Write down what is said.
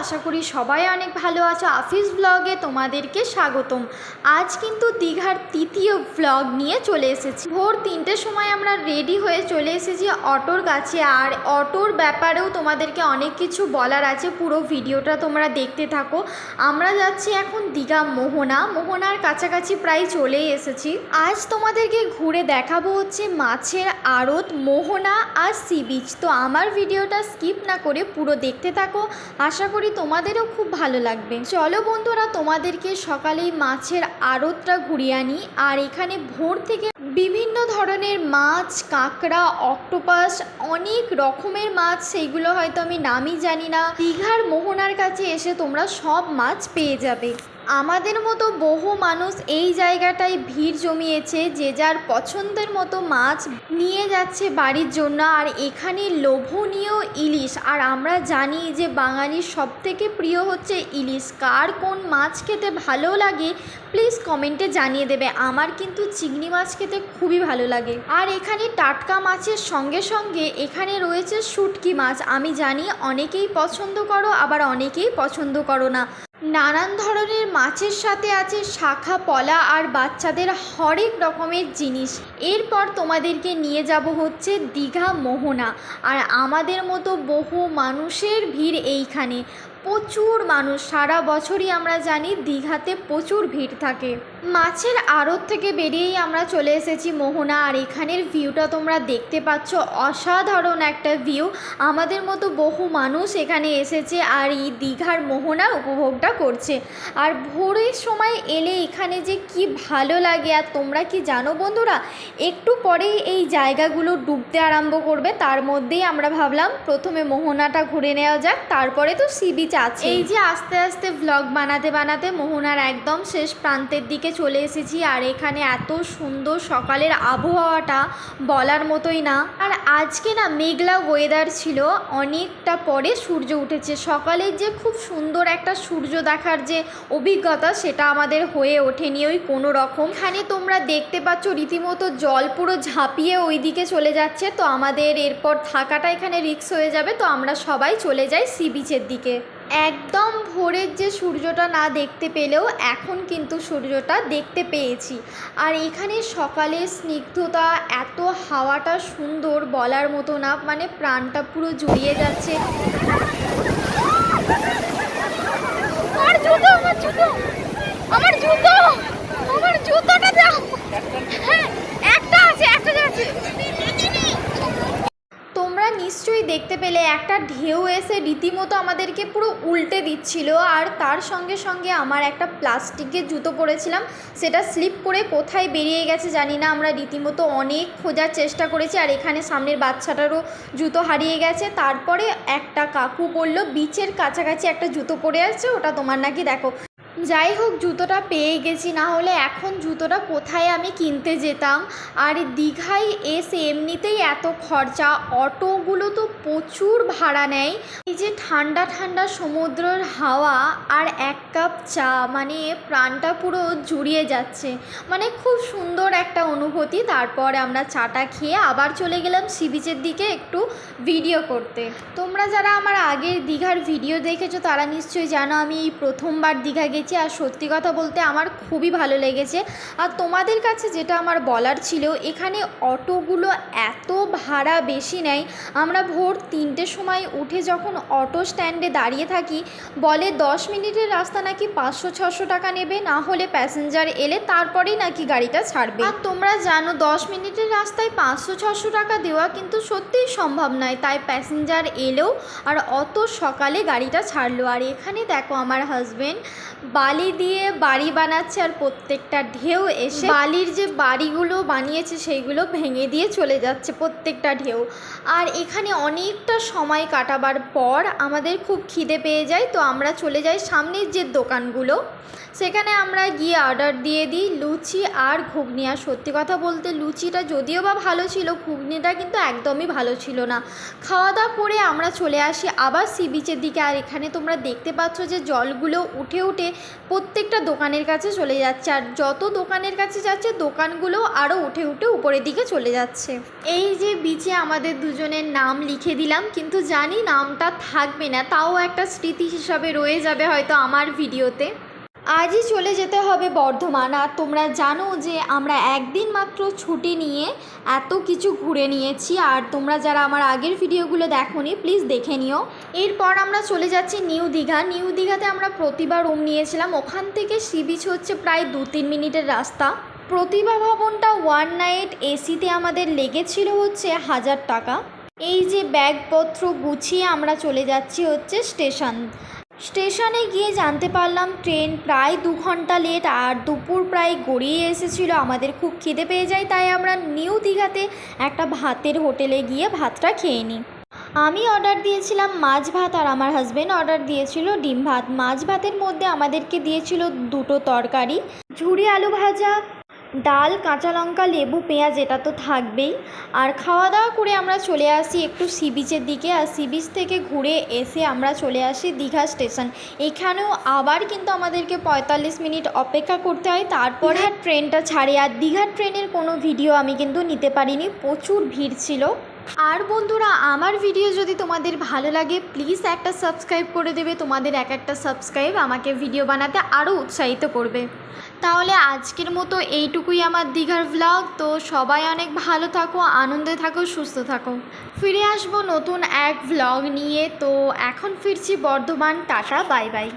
আশা করি সবাই অনেক ভালো আছো। আফিস ব্লগে তোমাদেরকে স্বাগতম। আজ কিন্তু দীঘার তৃতীয় ব্লগ নিয়ে চলে এসেছি। ভোর তিনটের সময় আমরা রেডি হয়ে চলে এসেছি অটোর কাছে। আর অটোর ব্যাপারেও তোমাদেরকে অনেক কিছু বলার আছে। পুরো ভিডিওটা তোমরা দেখতে থাকো। আমরা যাচ্ছি এখন দীঘা মোহনা। মোহনার কাছাকাছি প্রায় চলেই এসেছি। আজ তোমাদেরকে ঘুরে দেখাবো হচ্ছে মাছের আড়ত, মোহনা আর সি বিচ তো আমার ভিডিওটা স্কিপ না করে পুরো দেখতে থাকো। আশা করি তোমাদেরও খুব ভালো লাগবে। চলো বন্ধুরা, তোমাদেরকে সকালেই মাছের আড়তটা ঘুরিয়ে আনি। আর এখানে ভোর থেকে বিভিন্ন ধরনের মাছ, কাঁকড়া, অক্টোপাস, অনেক রকমের মাছ, সেইগুলো হয়তো আমি নামই জানি না। দীঘার মোহনার কাছে এসে তোমরা সব মাছ পেয়ে যাবে। আমাদের মতো বহু মানুষ এই জায়গাটায় ভিড় জমিয়েছে যে যার পছন্দের মতো মাছ নিয়ে যাচ্ছে বাড়ির জন্য, আর এখানে লোভনীয় ইলিশ। আর আমরা জানি যে বাঙালির সবথেকে প্রিয় হচ্ছে ইলিশ। কার কোন মাছ খেতে ভালো লাগে প্লিজ কমেন্টে জানিয়ে দেবে। আমার কিন্তু চিংড়ি মাছ খেতে খুবই ভালো লাগে। আর এখানে টাটকা মাছের সঙ্গে সঙ্গে এখানে রয়েছে শুটকি মাছ। আমি জানি অনেকেই পছন্দ করো, আবার অনেকেই পছন্দ করো না। নানান ধরনের মাছের সাথে আছে শাখা, পলা আর বাচ্চাদের হরেক রকমের জিনিস। এরপর তোমাদেরকে নিয়ে যাব হচ্ছে দীঘা মোহনা। আর আমাদের মতো বহু মানুষের ভিড় এইখানে। প্রচুর মানুষ, সারা বছরই আমরা জানি দীঘাতে প্রচুর ভিড় থাকে। মাছের আড়ত থেকে বেরিয়েই আমরা চলে এসেছি মোহনা, আর এখানের ভিউটা তোমরা দেখতে পাচ্ছ। অসাধারণ একটা ভিউ। আমাদের মতো বহু মানুষ এখানে এসেছে, আর এই দীঘার মোহনা উপভোগটা করছে। আর ভোরের সময় এলে এখানে যে কি ভালো লাগে, আর তোমরা কি জানো বন্ধুরা? একটু পরেই এই জায়গাগুলো ডুবতে আরম্ভ করবে। তার মধ্যেই আমরা ভাবলাম, প্রথমে মোহনাটা ঘুরে নেওয়া যাক, তারপরে তো সি বিচ আছে। এই যে আস্তে আস্তে ভ্লগ বানাতে বানাতে মোহনার একদম শেষ প্রান্তের দিকে চলে এসেছি আর এখানে এত সুন্দর সকালের আবহাওয়াটা বলার মতোই না। আর আজকে না মেঘলা ওয়েদার ছিল, অনেকটা পরে সূর্য উঠেছে। সকালের যে খুব সুন্দর একটা সূর্য দেখার যে অভিজ্ঞতা, সেটা আমাদের হয়ে ওঠেনি ওই কোনো রকম। এখানে তোমরা দেখতে পাচ্ছ রীতিমতো জল পুরো ঝাঁপিয়ে ওই দিকে চলে যাচ্ছে। তো আমাদের এরপর থাকাটা এখানে রিক্স হয়ে যাবে। তো আমরা সবাই চলে যাই সি বিচের দিকে। একদম ভোরের যে সূর্যটা না দেখতে পেলেও এখন কিন্তু সূর্যটা দেখতে পেয়েছি। আর এখানে সকালের স্নিগ্ধতা, এত হাওয়াটা সুন্দর বলার মতো না মানে প্রাণটা পুরো জুড়িয়ে যাচ্ছে। আমার জুতো আমার জুতো আমার জুতো, আমার জুতোটা দাও। হ্যাঁ একটা আছে একটা আছে তোমরা নিশ্চয়ই দেখতে পেলে একটা ঢেউ এসে রীতিমতো আমাদেরকে পুরো উল্টে দিচ্ছিল। আর তার সঙ্গে সঙ্গে আমার একটা প্লাস্টিকের জুতো পরেছিলাম। সেটা স্লিপ করে কোথায় বেরিয়ে গেছে জানি না। আমরা রীতিমতো অনেক খোঁজার চেষ্টা করেছি আর এখানে সামনের বাচ্চাটারও জুতো হারিয়ে গেছে। তারপরে একটা কাকু বলল, বিচের কাছাকাছি একটা জুতো পরে আছে ওটা তোমার নাকি দেখো। যাই হোক, জুতোটা পেয়ে গেছি। না হলে এখন জুতোটা কোথায় আমি কিনতে যেতাম? আর দীঘায় এসে এমনিতেই এত খরচা, অটোগুলো তো প্রচুর ভাড়া নেয়। এই যে ঠান্ডা ঠান্ডা সমুদ্রের হাওয়া আর এক কাপ চা মানে প্রাণটা পুরো জুড়িয়ে যাচ্ছে। মানে খুব সুন্দর একটা অনুভূতি। তারপর আমরা চাটা খেয়ে আবার চলে গেলাম সি বিচের দিকে একটু ভিডিও করতে। তোমরা যারা আমার আগের দীঘার ভিডিও দেখেছ, তারা নিশ্চয়ই জানো আমি প্রথমবার দীঘা গেছি। আর সত্যি কথা বলতে আমার খুবই ভালো লেগেছে। আর তোমাদের কাছে যেটা আমার বলার ছিল, এখানে অটোগুলো এত ভাড়া বেশি নেয়। আমরা ভোর তিনটের সময় উঠে যখন অটো স্ট্যান্ডে দাঁড়িয়ে থাকি, বলে দশ মিনিটের রাস্তা নাকি পাঁচশো, ছশো টাকা নেবে, না হলে প্যাসেঞ্জার এলে তারপরেই নাকি গাড়িটা ছাড়বে। আর তোমরা জানো, দশ মিনিটের রাস্তায় পাঁচশো, ছশো টাকা দেওয়া কিন্তু সত্যিই সম্ভব নয়। তাই প্যাসেঞ্জার এলেও আর অত সকালে গাড়িটা ছাড়লো। আর এখানে দেখো আমার হাজবেন্ড বালি দিয়ে বাড়ি বানাচ্ছে আর প্রত্যেকটা ঢেউ এসে বালির যে বাড়িগুলো বানিয়েছে সেইগুলো ভেঙে দিয়ে চলে যাচ্ছে প্রত্যেকটা ঢেউ। আর এখানে অনেকটা সময় কাটাবার পর আমাদের খুব খিদে পেয়ে যায়, তো আমরা চলে যাই সামনের যে দোকানগুলো। সেখানে আমরা গিয়ে অর্ডার দিয়ে দিই লুচি আর ঘুগনি। আর সত্যি কথা বলতে লুচিটা যদিও বা ভালো ছিল, ঘুগনিটা কিন্তু একদমই ভালো ছিল না। খাওয়া দাওয়া করে আমরা চলে আসি আবার সি বিচের দিকে। আর এখানে তোমরা দেখতে পাচ্ছ যে জলগুলো উঠে উঠে প্রত্যেকটা দোকানের কাছে চলে যাচ্ছে। আর যত দোকানের কাছে যাচ্ছে, দোকানগুলো আরও উঠে উঠে উপরের দিকে চলে যাচ্ছে। এই যে বিচে আমাদের দুজনের নাম লিখে দিলাম, কিন্তু জানি নামটা থাকবে না, তাও একটা স্মৃতি হিসাবে রয়ে যাবে হয়তো আমার ভিডিওতে। আজই চলে যেতে হবে বর্ধমান। আর তোমরা জানো যে আমরা একদিন মাত্র ছুটি নিয়ে এত কিছু ঘুরে নিয়েছি। আর তোমরা যারা আমার আগের ভিডিওগুলো দেখোনি প্লিজ দেখে নিও। এরপর আমরা চলে যাচ্ছি নিউ দীঘা। নিউ দীঘাতে আমরা প্রতিভা রুম নিয়েছিলাম। ওখান থেকে সি বিচ হচ্ছে প্রায় দু তিন মিনিটের রাস্তা। প্রতিভা ভবনটা ওয়ান নাইট এসিতে আমাদের লেগেছিল হচ্ছে হাজার টাকা। এই যে ব্যাগপত্র গুছিয়ে আমরা চলে যাচ্ছি হচ্ছে স্টেশন। স্টেশনে গিয়ে জানতে পারলাম, ট্রেন প্রায় দু ঘণ্টা লেট আর দুপুর প্রায় গড়িয়ে এসেছিল। আমাদের খুব খিদে পেয়ে যায়, তাই আমরা নিউ দীঘাতে একটা ভাতের হোটেলে গিয়ে ভাতটা খেয়ে নিই। আমি অর্ডার দিয়েছিলাম মাছ ভাত আর আমার হাজব্যান্ড অর্ডার দিয়েছিল ডিম ভাত। মাছ ভাতের মধ্যে আমাদেরকে দিয়েছিল দুটো তরকারি ঝুড়ি আলু ভাজা ডাল কাঁচা লঙ্কা লেবু পেঁয়াজ এটা তো থাকবেই। আর খাওয়া দাওয়া করে আমরা চলে আসি একটু সি বিচের দিকে। আর সি বিচ থেকে ঘুরে এসে আমরা চলে আসি দীঘা স্টেশন। এখানেও আবার কিন্তু আমাদেরকে পঁয়তাল্লিশ মিনিট অপেক্ষা করতে হয়। তারপরে ট্রেনটা ছাড়ে। আর দীঘার ট্রেনের কোনো ভিডিও আমি কিন্তু নিতে পারিনি। প্রচুর ভিড় ছিল। আর বন্ধুরা আমার ভিডিও যদি তোমাদের ভালো লাগে প্লিজ একটা সাবস্ক্রাইব করে দেবে। তোমাদের এক একটা সাবস্ক্রাইব আমাকে ভিডিও বানাতে আরও উৎসাহিত করবে। তাহলে আজকের মতো এইটুকুই আমার দীঘার ভ্লগ তো সবাই অনেক ভালো থাকো, আনন্দে থাকো, সুস্থ থাকো। ফিরে আসব নতুন এক ভ্লগ নিয়ে। তো এখন ফিরছি বর্ধমান। Tata, bye bye.